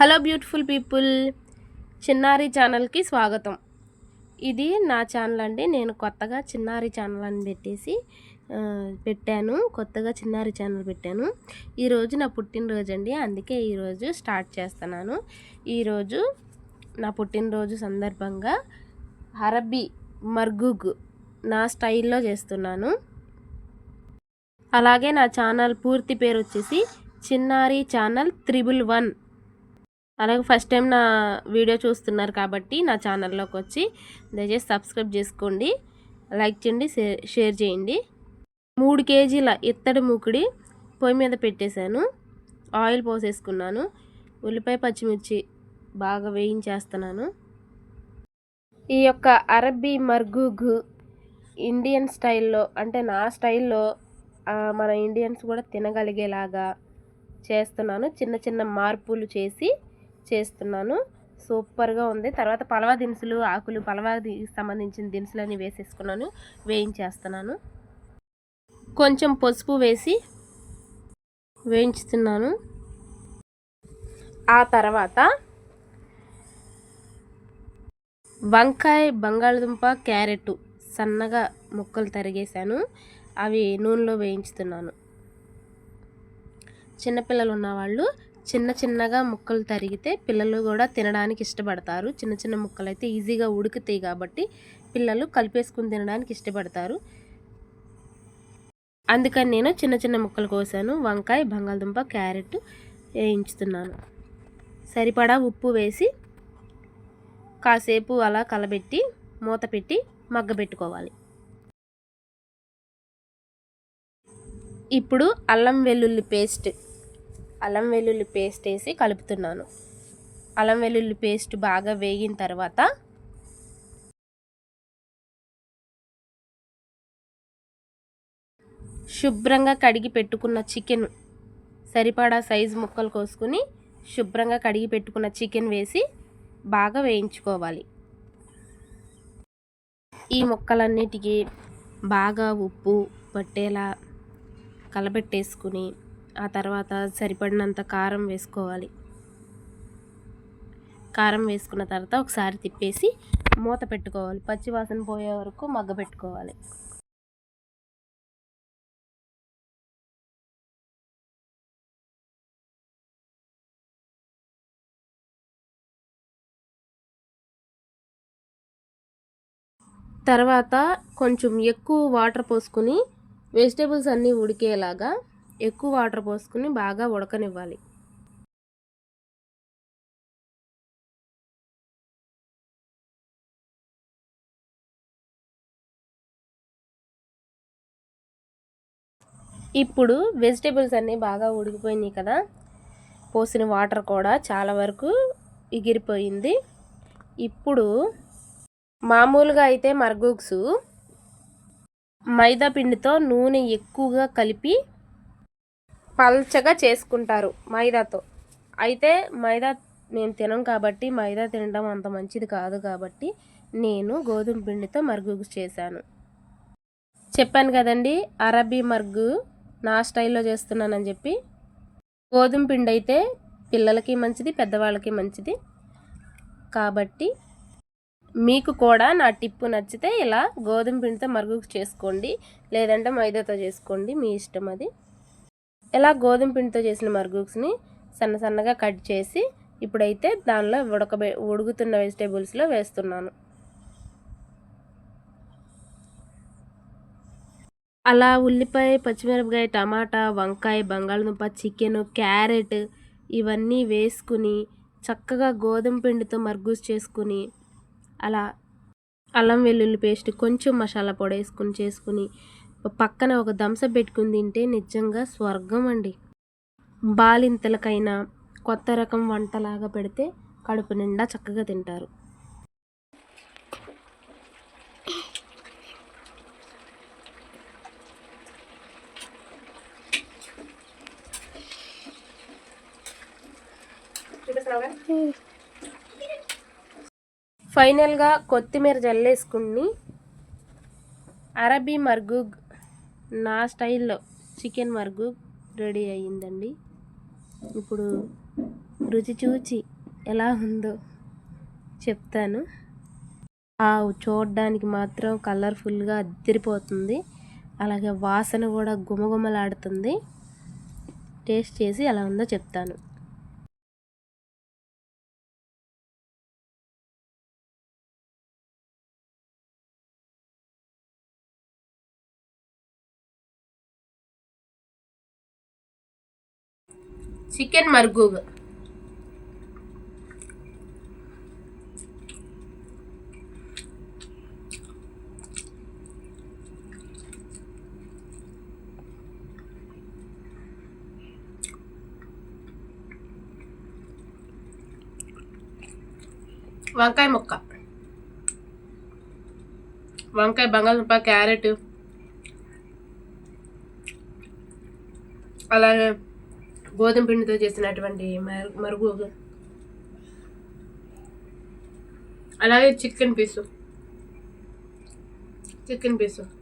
Hello beautiful people. చిన్నారి ఛానల్కి స్వాగతం. ఇది నా ఛానల్ అండి. నేను కొత్తగా చిన్నారి ఛానల్ అని పెట్టేసి పెట్టాను. కొత్తగా చిన్నారి ఛానల్ పెట్టాను. ఈరోజు నా పుట్టినరోజు అండి. అందుకే ఈరోజు స్టార్ట్ చేస్తున్నాను. ఈరోజు నా పుట్టినరోజు సందర్భంగా అరబీ మర్గుగ్ నా స్టైల్లో చేస్తున్నాను. అలాగే నా ఛానల్ పూర్తి పేరు వచ్చేసి చిన్నారి ఛానల్ త్రిబుల్ వన్. అలాగే ఫస్ట్ టైం నా వీడియో చూస్తున్నారు కాబట్టి నా ఛానల్లోకి వచ్చి దయచేసి సబ్స్క్రైబ్ చేసుకోండి లైక్ చేయండి షేర్ చేయండి. మూడు కేజీల ఇత్తడి మూకుడి పొయ్యి మీద పెట్టేశాను ఆయిల్ పోసేసుకున్నాను ఉల్లిపాయ పచ్చిమిర్చి బాగా వేయించేస్తున్నాను. ఈ యొక్క అరబీ మర్గూగ్ ఇండియన్ స్టైల్లో అంటే నా స్టైల్లో మన ఇండియన్స్ కూడా తినగలిగేలాగా చేస్తున్నాను. చిన్న చిన్న మార్పులు చేసి చేస్తున్నాను. సూపర్గా ఉంది. తర్వాత పలవా దినుసులు ఆకులు పలవా సంబంధించిన దినుసులన్నీ వేసేసుకున్నాను. వేయించేస్తున్నాను. కొంచెం పసుపు వేసి వేయించుతున్నాను. ఆ తర్వాత వంకాయ బంగాళదుంప క్యారెట్ సన్నగా ముక్కలు తరిగేశాను. అవి నూనెలో వేయించుతున్నాను. చిన్నపిల్లలు ఉన్నవాళ్ళు చిన్న చిన్నగా ముక్కలు తరిగితే పిల్లలు కూడా తినడానికి ఇష్టపడతారు. చిన్న చిన్న ముక్కలు అయితే ఈజీగా ఉడుకుతాయి కాబట్టి పిల్లలు కలిపేసుకుని తినడానికి ఇష్టపడతారు. అందుకని నేను చిన్న చిన్న ముక్కలు కోసాను. వంకాయ బంగాళదుంప క్యారెట్ వేయించుతున్నాను. సరిపడా ఉప్పు వేసి కాసేపు అలా కలబెట్టి మూత పెట్టి మగ్గబెట్టుకోవాలి ఇప్పుడు అల్లం వెల్లుల్లి పేస్ట్ అల్లం వెల్లుల్లి పేస్ట్ వేసి కలుపుతున్నాను. అల్లం వెల్లుల్లి పేస్ట్ బాగా వేగిన తర్వాత శుభ్రంగా కడిగి పెట్టుకున్న చికెన్ సరిపడా సైజు ముక్కలు కోసుకుని శుభ్రంగా కడిగి పెట్టుకున్న చికెన్ వేసి బాగా వేయించుకోవాలి. ఈ ముక్కలన్నిటికీ బాగా ఉప్పు పట్టేలా కలబెట్టేసుకుని ఆ తర్వాత సరిపడినంత కారం వేసుకోవాలి. కారం వేసుకున్న తర్వాత ఒకసారి తిప్పేసి మూత పెట్టుకోవాలి. పచ్చి వాసన పోయే వరకు మగ్గ పెట్టుకోవాలి. తర్వాత కొంచెం ఎక్కువ వాటర్ పోసుకుని వెజిటేబుల్స్ అన్నీ ఉడికేలాగా ఎక్కువ వాటర్ పోసుకుని బాగా ఉడకనివ్వాలి. ఇప్పుడు వెజిటేబుల్స్ అన్నీ బాగా ఉడికిపోయినాయి కదా. పోసిన వాటర్ కూడా చాలా వరకు ఎగిరిపోయింది. ఇప్పుడు మామూలుగా అయితే మర్గూక్సు మైదా పిండితో నూనె ఎక్కువగా కలిపి పల్చగా చేసుకుంటారు మైదాతో. అయితే మైదా నేను తినం కాబట్టి మైదా తినడం అంత మంచిది కాదు కాబట్టి నేను గోధుమ పిండితో మరుగుగు చేశాను. చెప్పాను కదండి అరబీ మరుగు నా స్టైల్లో చేస్తున్నానని చెప్పి. గోధుమ పిండి అయితే పిల్లలకి మంచిది పెద్దవాళ్ళకి మంచిది. కాబట్టి మీకు కూడా నా టిప్పు నచ్చితే ఇలా గోధుమ పిండితో మరుగు చేసుకోండి లేదంటే మైదాతో చేసుకోండి మీ ఇష్టం అది. ఇలా గోధుమ పిండితో చేసిన మరుగుక్స్ని సన్న సన్నగా కట్ చేసి ఇప్పుడైతే దానిలో ఉడకబె ఉడుకుతున్న వెజిటేబుల్స్లో వేస్తున్నాను. అలా ఉల్లిపాయ పచ్చిమిరపకాయ టమాటా వంకాయ బంగాళదుంప చికెన్ క్యారెట్ ఇవన్నీ వేసుకుని చక్కగా గోధుమ పిండితో మర్గూస్ చేసుకుని అలా అల్లం వెల్లుల్లి పేస్ట్ కొంచెం మసాలా పొడి వేసుకుని చేసుకుని పక్కన ఒక దంస పెట్టుకుని తింటే నిజంగా స్వర్గం అండి. బాలింతలకైనా కొత్త రకం వంటలాగా పెడితే కడుపు నిండా చక్కగా తింటారు. ఫైనల్గా కొత్తిమీర జల్లేసుకుని అరబీ మర్గు నా స్టైల్లో చికెన్ మరుగు రెడీ అయ్యిందండి. ఇప్పుడు రుచి చూచి ఎలా ఉందో చెప్తాను. ఆ చూడడానికి మాత్రం కలర్ఫుల్గా అద్దరిపోతుంది. అలాగే వాసన కూడా గుమగుమలాడుతుంది. టేస్ట్ చేసి ఎలా ఉందో చెప్తాను. చికెన్ మర్గూగ్ వంకాయ ముక్క వంకాయ బంగాళదుంప క్యారెట్ అలాగే గోధుమ పిండితో చేసినటువంటి మరుగు. అలాగే చికెన్ పీసు. చికెన్ పీసు.